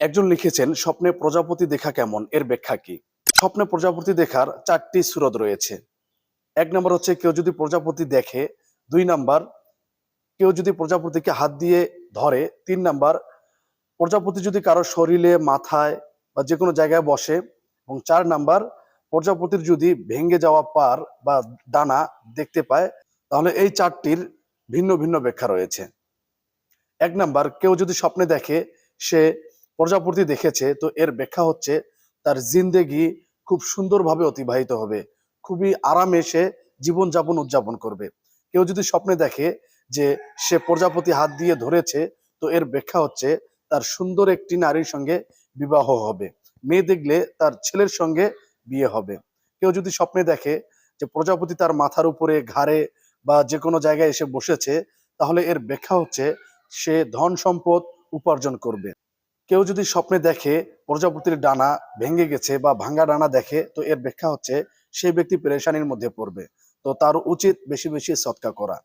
একজন লিখেছেন, স্বপ্নে প্রজাপতি দেখা কেমন? এর ব্যাখ্যা কি? স্বপ্নে প্রজাপতি দেখার চারটি সুরত রয়েছে। এক নম্বর হচ্ছে, কেউ যদি প্রজাপতি দেখে। দুই নাম্বার, কেউ যদি প্রজাপতিকে হাত দিয়ে ধরে। তিন নাম্বার, প্রজাপতি যদি কারও শরীরে, মাথায় বা যে কোনো জায়গায় বসে। এবং চার নাম্বার, প্রজাপতির যদি ভেঙে যাওয়া পার বা ডানা দেখতে পায়, তাহলে এই চারটির ভিন্ন ভিন্ন ব্যাখ্যা রয়েছে। এক নাম্বার, কেউ যদি স্বপ্নে দেখে, সে প্রজাপতি দেখেছে, তো এর ব্যাখ্যা হচ্ছে তার জিন্দেগি খুব সুন্দরভাবে অতিবাহিত হবে। খুবই আরামে সে জীবনযাপন উদযাপন করবে। কেউ যদি স্বপ্নে দেখে যে সে প্রজাপতি হাত দিয়ে ধরেছে, তো এর ব্যাখ্যা হচ্ছে তার সুন্দর একটি নারীর সঙ্গে বিবাহ হবে। মেয়ে দেখলে তার ছেলের সঙ্গে বিয়ে হবে। কেউ যদি স্বপ্নে দেখে যে প্রজাপতি তার মাথার উপরে ঘাড়ে বা যে কোনো জায়গায় এসে বসেছে, তাহলে এর ব্যাখ্যা হচ্ছে সে ধন সম্পদ উপার্জন করবে। কেউ যদি স্বপ্নে দেখে প্রজাপতির ডানা ভেঙে গেছে বা ভাঙ্গা ডানা দেখে, তো এর ব্যাখ্যা হচ্ছে, সেই ব্যক্তি পেরেশানির মধ্যে পড়বে। তো তার উচিত বেশি বেশি সৎকা করা।